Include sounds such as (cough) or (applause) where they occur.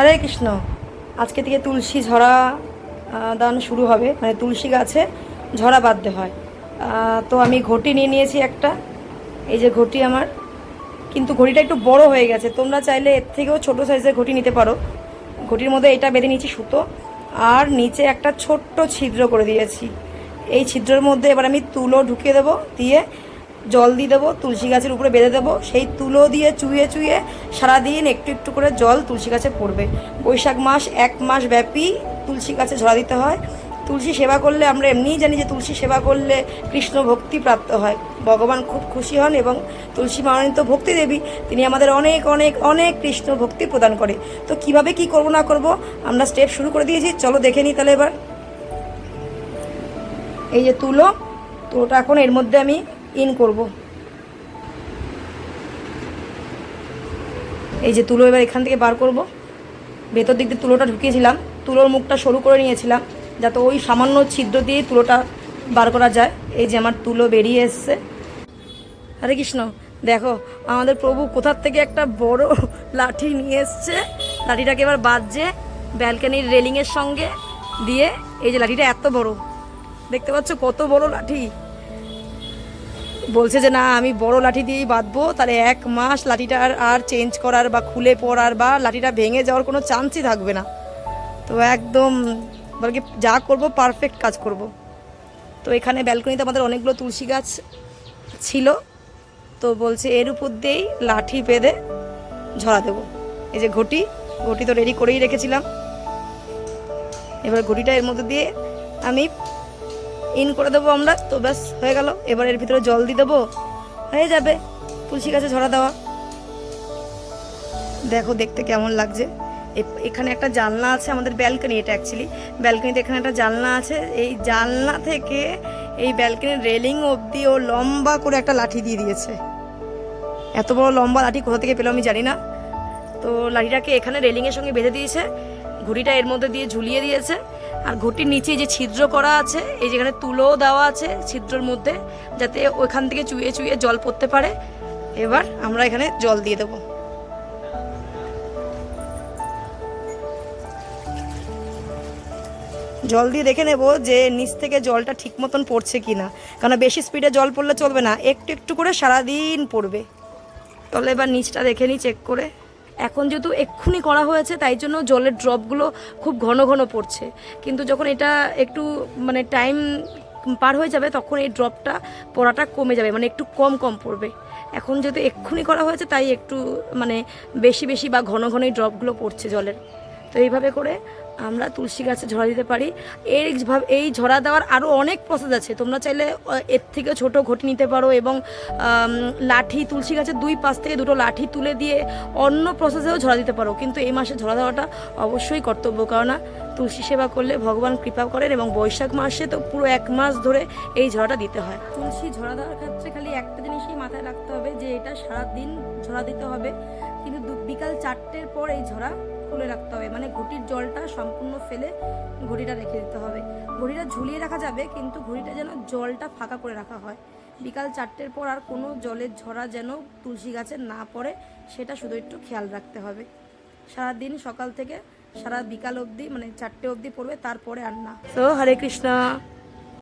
হরে কৃষ্ণ। আজকে থেকে তুলসী ঝরা দান শুরু হবে। মানে তুলসী গাছে ঝরা বাঁধতে হয়। তো আমি ঘটি নিয়ে নিয়েছি একটা। এই যে ঘটি আমার। কিন্তু ঘটিটা একটু বড় হয়ে গেছে। তোমরা চাইলে এর থেকেও ছোট সাইজের ঘটি নিতে পারো। ঘটির মধ্যে এটা বেঁধে নিয়েছি সুতো। আর নিচে একটা ছোট্ট ছিদ্র করে দিয়েছি। এই ছিদ্রের মধ্যে এবার আমি তুলো ঢুকিয়ে দেবো। দিয়ে জল দিয়ে দেবো, তুলসী গাছের উপরে বেঁধে দেবো। সেই তুলো দিয়ে চুইয়ে চুইয়ে সারাদিন একটু একটু করে জল তুলসী গাছে পড়বে। বৈশাখ মাস এক মাস ব্যাপী তুলসী গাছে ঝরা দিতে হয়। তুলসী সেবা করলে আমরা এমনিই জানি যে তুলসী সেবা করলে কৃষ্ণ ভক্তি প্রাপ্ত হয়। ভগবান খুব খুশি হন এবং তুলসী মনোনীত ভক্তি দেবী, তিনি আমাদের অনেক অনেক অনেক কৃষ্ণ ভক্তি প্রদান করে। তো কীভাবে কি করব না করব আমরা স্টেপ শুরু করে দিয়েছি। চলো দেখে নিই তাহলে এবার। এই যে তুলো, তুলোটা এখন এর মধ্যে আমি ইন করব। এই যে তুলো এবার এখান থেকে বার করব। ভেতর দিক দিয়ে তুলোটা ঢুকিয়েছিলাম। তুলোর মুখটা সরু করে নিয়েছিলাম, যাতে ওই সামান্য ছিদ্র দিয়ে তুলোটা বার করা যায়। এই যে আমার তুলো বেরিয়ে এসছে। হরে কৃষ্ণ, দেখো, আমাদের প্রভু কোথার থেকে একটা বড় (laughs) লাঠি নিয়ে এসছে। লাঠিটাকে এবার বাজছে ব্যালকানির রেলিংয়ের সঙ্গে দিয়ে এই যে লাঠিটা এত বড়। দেখতে পাচ্ছ কত বড় লাঠি? বলছে যে, না, আমি বড় লাঠি দিয়েই বাঁধবো। তাহলে এক মাস লাঠিটা আর চেঞ্জ করার বা খুলে পড়ার বা লাঠিটা ভেঙে যাওয়ার কোনো চান্সই থাকবে না। তো একদম বলে কি যা করব পারফেক্ট কাজ করব। তো এখানে ব্যালকনিতে আমাদের অনেকগুলো তুলসী গাছ ছিল। তো বলছে, এর উপর দিয়েই লাঠি বেঁধে ঝরা দেবো। এই যে ঘটি ঘটি তো রেডি করেই রেখেছিলাম। এবার ঘটিটা এর মধ্যে দিয়ে আমি ইন করে দেবো আমরা। তো ব্যাস, হয়ে গেল। এবার এর ভিতরে জল দিয়ে দেবো। হয়ে যাবে। তুলসী গাছে ঝরা দেওয়া। দেখো, দেখতে কেমন লাগছে। এখানে একটা জানলা আছে আমাদের ব্যালকনি এটা অ্যাকচুয়ালি ব্যালকনিতে এখানে একটা জানলা আছে। এই জানলা থেকে এই ব্যালকনির রেলিং অবধি ও লম্বা করে একটা লাঠি দিয়ে দিয়েছে। এত বড় লম্বা লাঠি কোথা থেকে পেল আমি জানি না। তো লাঠিটাকে এখানে রেলিংয়ের সঙ্গে বেঁধে দিয়েছে। ঘুড়িটা এর মধ্যে দিয়ে ঝুলিয়ে দিয়েছে। আর ঘুটির নিচে যে ছিদ্র করা আছে, এই যেখানে তুলোও দেওয়া আছে ছিদ্রর মধ্যে, যাতে ওইখান থেকে চুইয়ে চুইয়ে জল পড়তে পারে। এবার আমরা এখানে জল দিয়ে দেবো। জল দিয়ে দেখে নেব যে নিচ থেকে জলটা ঠিক মতন পড়ছে কি না কারণ বেশি স্পিডে জল পড়লে চলবে না, একটু একটু করে সারাদিন পড়বে। তাহলে এবার নিচটা দেখে নিই চেক করে। এখন যেহেতু এক্ষুনি করা হয়েছে, তাই জন্য জলের ড্রপগুলো খুব ঘন ঘন পড়ছে। কিন্তু যখন এটা একটু মানে টাইম পার হয়ে যাবে, তখন এই ড্রপটা পড়াটা কমে যাবে মানে একটু কম কম পড়বে। এখন যেহেতু এক্ষুনি করা হয়েছে, তাই একটু মানে বেশি বেশি বা ঘন ঘনই ড্রপগুলো পড়ছে জলের। তো এইভাবে করে আমরা তুলসী গাছে ঝরা দিতে পারি। এর ভাব- এই ঝরা দেওয়ার আরও অনেক প্রসেস আছে। তোমরা চাইলে এর থেকে ছোট ঘটি নিতে পারো এবং লাঠি, তুলসী গাছের দুই পাশ থেকে দুটো লাঠি তুলে দিয়ে অন্য প্রসেসেও ঝরা দিতে পারো। কিন্তু এই মাসে ঝরা দেওয়াটা অবশ্যই কর্তব্য, কেননা তুলসী সেবা করলে ভগবান কৃপা করেন এবং বৈশাখ মাসে তো পুরো এক মাস ধরে এই ঝরাটা দিতে হয়। তুলসী ঝরা দেওয়ার ক্ষেত্রে খালি একটা জিনিসই মাথায় রাখতে হবে যে, এটা সারাদিন ঝরা দিতে হবে। কিন্তু বিকাল চারটের পর এই ঝরা খুলে রাখতে হবে। মানে ঘটির জলটা সম্পূর্ণ ফেলে ঘড়িটা রেখে দিতে হবে। ঘড়িটা ঝুলিয়ে রাখা যাবে, কিন্তু ঘড়িটা যেন জলটা ফাঁকা করে রাখা হয়। বিকাল চারটের পর আর কোনো জলের ঝরা যেন তুলসী গাছে না পড়ে, সেটা শুধু একটু খেয়াল রাখতে হবে। সারাদিন সকাল থেকে সারা বিকাল অবধি মানে চারটে অবধি পড়বে, তারপরে আর না। তো হরে কৃষ্ণ